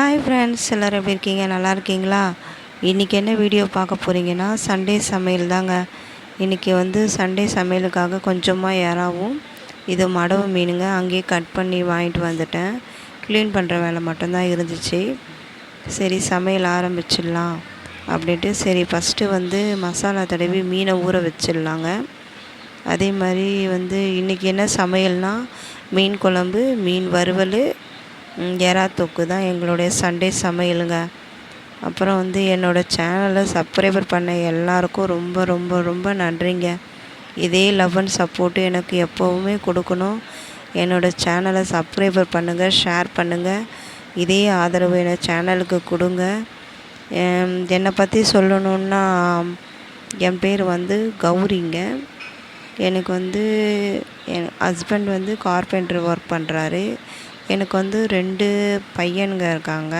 Hi friends எல்லோரும் எப்படி இருக்கீங்க? நல்லா இருக்கீங்களா? இன்றைக்கி என்ன வீடியோ பார்க்க போகிறீங்கன்னா சண்டே சமையல் தாங்க. இன்றைக்கி வந்து சண்டே சமையலுக்காக கொஞ்சமாக ஏறாவும் இது மடவு மீனுங்க. அங்கேயே கட் பண்ணி வாங்கிட்டு வந்துட்டேன். க்ளீன் பண்ணுற வேலை மட்டும்தான் இருந்துச்சு. சரி சமையல் ஆரம்பிச்சிடலாம் அப்படின்ட்டு சரி ஃபஸ்ட்டு வந்து மசாலா தடவி மீனை ஊற வச்சிடலாங்க. அதே மாதிரி வந்து இன்றைக்கி என்ன சமையல்னால் மீன் குழம்பு மீன் வறுவல் எறா தொக்கு தான் எங்களுடைய சண்டே சமையலுங்க. அப்புறம் வந்து என்னோடய சேனலை சப்ஸ்கிரைபர் பண்ண எல்லாருக்கும் ரொம்ப ரொம்ப ரொம்ப நன்றிங்க. இதே லவ் அண்ட் சப்போர்ட்டு எனக்கு எப்போவுமே கொடுக்கணும். என்னோடய சேனலை சப்ஸ்கிரைபர் பண்ணுங்கள் ஷேர் பண்ணுங்கள் இதே ஆதரவு என் சேனலுக்கு கொடுங்க. என்னை பற்றி சொல்லணுன்னா என் பேர் வந்து கௌரிங்க. எனக்கு வந்து என் ஹஸ்பண்ட் வந்து கார்பெண்டர் ஒர்க் பண்ணுறாரு எனக்கு வந்து ரெண்டு பையனுங்க இருக்காங்க.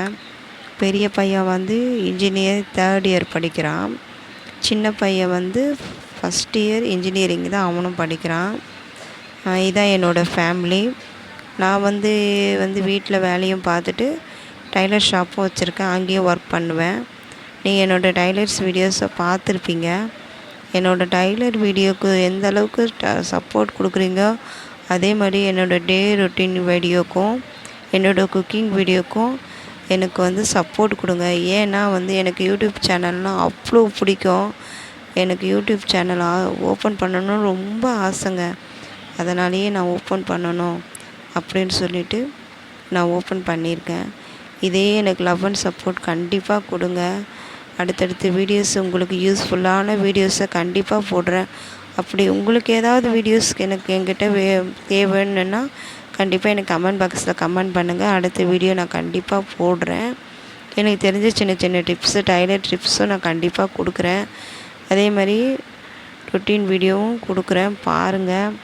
பெரிய பையன் வந்து இன்ஜினியர் தேர்ட் இயர் படிக்கிறான். சின்ன பையன் வந்து ஃபஸ்ட் இயர் இன்ஜினியரிங் தான் அவனும் படிக்கிறான். இதுதான் என்னோடய ஃபேமிலி நான் வந்து வந்து வீட்டில் வேலையும் பார்த்துட்டு டைலர் ஷாப்பும் வச்சுருக்கேன். அங்கேயும் ஒர்க் பண்ணுவேன். நீங்கள் என்னோடய டைலர்ஸ் வீடியோஸை பார்த்துருப்பீங்க. என்னோடய டைலர் வீடியோவுக்கு எந்த அளவுக்கு சப்போர்ட் கொடுக்குறீங்க? அதே மாதிரி என்னோடய டே ரொட்டீன் வீடியோக்கும் என்னோடய குக்கிங் வீடியோக்கும் எனக்கு வந்து சப்போர்ட் கொடுங்க. ஏன்னா வந்து எனக்கு யூடியூப் சேனல்னால் அவ்வளோ பிடிக்கும். எனக்கு யூடியூப் சேனல் ஓப்பன் பண்ணணும்னு ரொம்ப ஆசைங்க. அதனாலேயே நான் ஓப்பன் பண்ணணும் அப்படின்னு சொல்லிட்டு நான் ஓப்பன் பண்ணியிருக்கேன். இதே எனக்கு லவ் அண்ட் சப்போர்ட் கண்டிப்பாக கொடுங்க. அடுத்தடுத்த வீடியோஸ் உங்களுக்கு யூஸ்ஃபுல்லான வீடியோஸை கண்டிப்பாக போடுறேன். அப்படி உங்களுக்கு ஏதாவது வீடியோஸ் எனக்கு என்கிட்ட வே தேவைன்னுன்னா கண்டிப்பாக எனக்கு கமெண்ட் பாக்ஸில் கமெண்ட் பண்ணுங்கள் அடுத்த வீடியோ நான் கண்டிப்பாக போடுறேன். எனக்கு தெரிஞ்ச சின்ன சின்ன டிப்ஸு டைலர் டிப்ஸும் நான் கண்டிப்பாக கொடுக்குறேன். அதே மாதிரி ரொட்டீன் வீடியோவும் கொடுக்குறேன். பாருங்கள்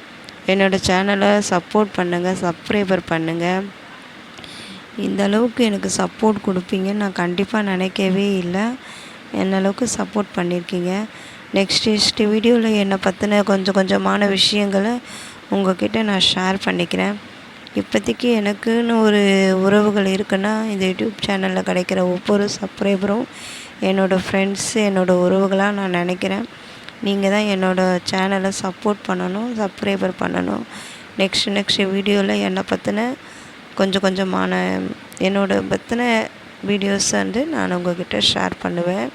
என்னோடய சேனலை சப்போர்ட் பண்ணுங்கள் சப்ஸ்கிரைபர் பண்ணுங்கள் இந்த அளவுக்கு எனக்கு சப்போர்ட் கொடுப்பீங்கன்னு நான் கண்டிப்பாக நினைக்கவே இல்லை. என்ன அளவுக்கு சப்போர்ட் பண்ணியிருக்கீங்க நெக்ஸ்ட் நெக்ஸ்ட் வீடியோவில் என்னை பற்றின கொஞ்சம் கொஞ்சமான விஷயங்களை உங்கள்கிட்ட நான் ஷேர் பண்ணிக்கிறேன். இப்போதைக்கு எனக்குன்னு ஒரு உறவுகள் இருக்குன்னா இந்த யூடியூப் சேனலில் கிடைக்கிற ஒவ்வொரு சப்ஸ்கிரைபரும் என்னோடய ஃப்ரெண்ட்ஸு என்னோடய உறவுகளாக நான் நினைக்கிறேன். நீங்கள் தான் என்னோடய சேனலை சப்போர்ட் பண்ணணும் சப்ஸ்கிரைபர் பண்ணணும். நெக்ஸ்ட் நெக்ஸ்ட் வீடியோவில் என்னை பற்றின கொஞ்சம் கொஞ்சமான என்னோடய பற்றின வீடியோஸ் வந்து நான் உங்கள்கிட்ட ஷேர் பண்ணுவேன்.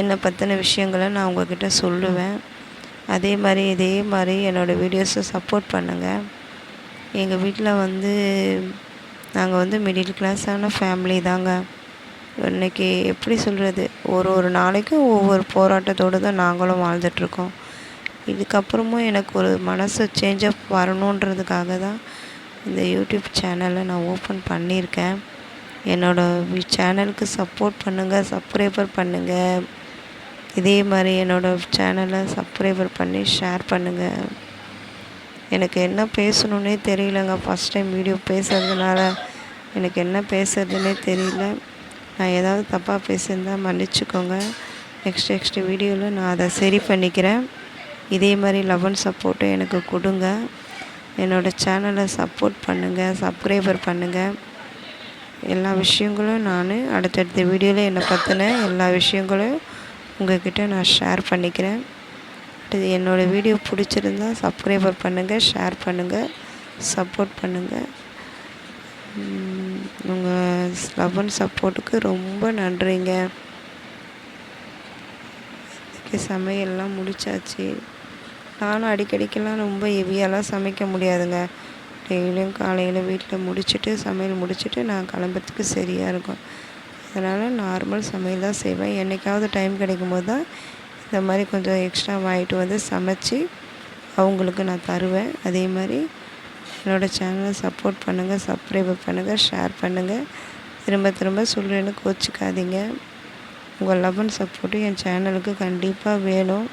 என்னை பற்றின விஷயங்களை நான் உங்ககிட்ட சொல்லுவேன். அதே மாதிரி இதே மாதிரி என்னோடய வீடியோஸை சப்போர்ட் பண்ணுங்கள் எங்கள் வீட்டில் வந்து நாங்கள் வந்து மிடில் கிளாஸான ஃபேமிலி தாங்க. இன்றைக்கி எப்படி சொல்கிறது ஒரு ஒரு நாளைக்கும் ஒவ்வொரு போராட்டத்தோடு தான் நாங்களும் வாழ்ந்துட்டுருக்கோம். இதுக்கப்புறமும் எனக்கு ஒரு மனசு சேஞ்சப் வரணுன்றதுக்காக தான் இந்த யூடியூப் சேனலை நான் ஓப்பன் பண்ணியிருக்கேன். என்னோடய சேனலுக்கு சப்போர்ட் பண்ணுங்கள் சப்ஸ்கிரைபர் பண்ணுங்கள் இதே மாதிரி என்னோடய சேனலை சப்ஸ்கிரைபர் பண்ணி ஷேர் பண்ணுங்கள் எனக்கு என்ன பேசணுன்னே தெரியலங்க. ஃபஸ்ட் டைம் வீடியோ பேசுகிறதுனால எனக்கு என்ன பேசுறதுனே தெரியல. நான் ஏதாவது தப்பாக பேசியிருந்தால் மன்னிச்சுக்கோங்க. நெக்ஸ்ட் நெக்ஸ்ட் வீடியோவில் நான் அதை சரி பண்ணிக்கிறேன். இதே மாதிரி லவ் அண்ட் சப்போர்ட்டும் எனக்கு கொடுங்க. என்னோடய சேனலை சப்போர்ட் பண்ணுங்கள் சப்ஸ்கிரைபர் பண்ணுங்கள் எல்லா விஷயங்களும் நான் அடுத்தடுத்த வீடியோவில் என்னை பற்றின எல்லா விஷயங்களும் உங்கள்கிட்ட நான் ஷேர் பண்ணிக்கிறேன். என்னோடய வீடியோ பிடிச்சிருந்தா சப்ஸ்கிரைபர் பண்ணுங்கள் ஷேர் பண்ணுங்கள் சப்போர்ட் பண்ணுங்கள் உங்கள் லவ் அண்ட் சப்போர்ட்டுக்கு ரொம்ப நன்றிங்க. சமையல்லாம் முடித்தாச்சு நானும் அடிக்கடிக்கெல்லாம் ரொம்ப ஹெவியாலாம் சமைக்க முடியாதுங்க. டெய்லியும் காலையில் வீட்டில் முடிச்சுட்டு சமையல் முடிச்சுட்டு நான் கிளம்புறதுக்கு சரியாக இருக்கும். அதனால் நார்மல் சமையல் தான் செய்வேன். என்றைக்காவது டைம் கிடைக்கும் போது தான் இந்த மாதிரி கொஞ்சம் எக்ஸ்ட்ரா வாங்கிட்டு வந்து சமைச்சி அவங்களுக்கு நான் தருவேன். அதே மாதிரி என்னோடய சேனலை சப்போர்ட் பண்ணுங்கள் சப்ஸ்கிரைப் பண்ணுங்கள் ஷேர் பண்ணுங்கள் திரும்ப திரும்ப சொல்கிறேன்னு கோச்சிக்காதீங்க. உங்கள் லவ் அண்ட் சப்போர்ட்டு என் சேனலுக்கு கண்டிப்பாக வேணும்.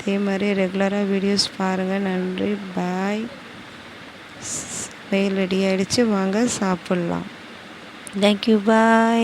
அதே மாதிரி ரெகுலராக வீடியோஸ் பாருங்கள் நன்றி. பாய் வெயில் ரெடி ஆகிடுச்சு வாங்க சாப்பிட்லாம். Thank you bye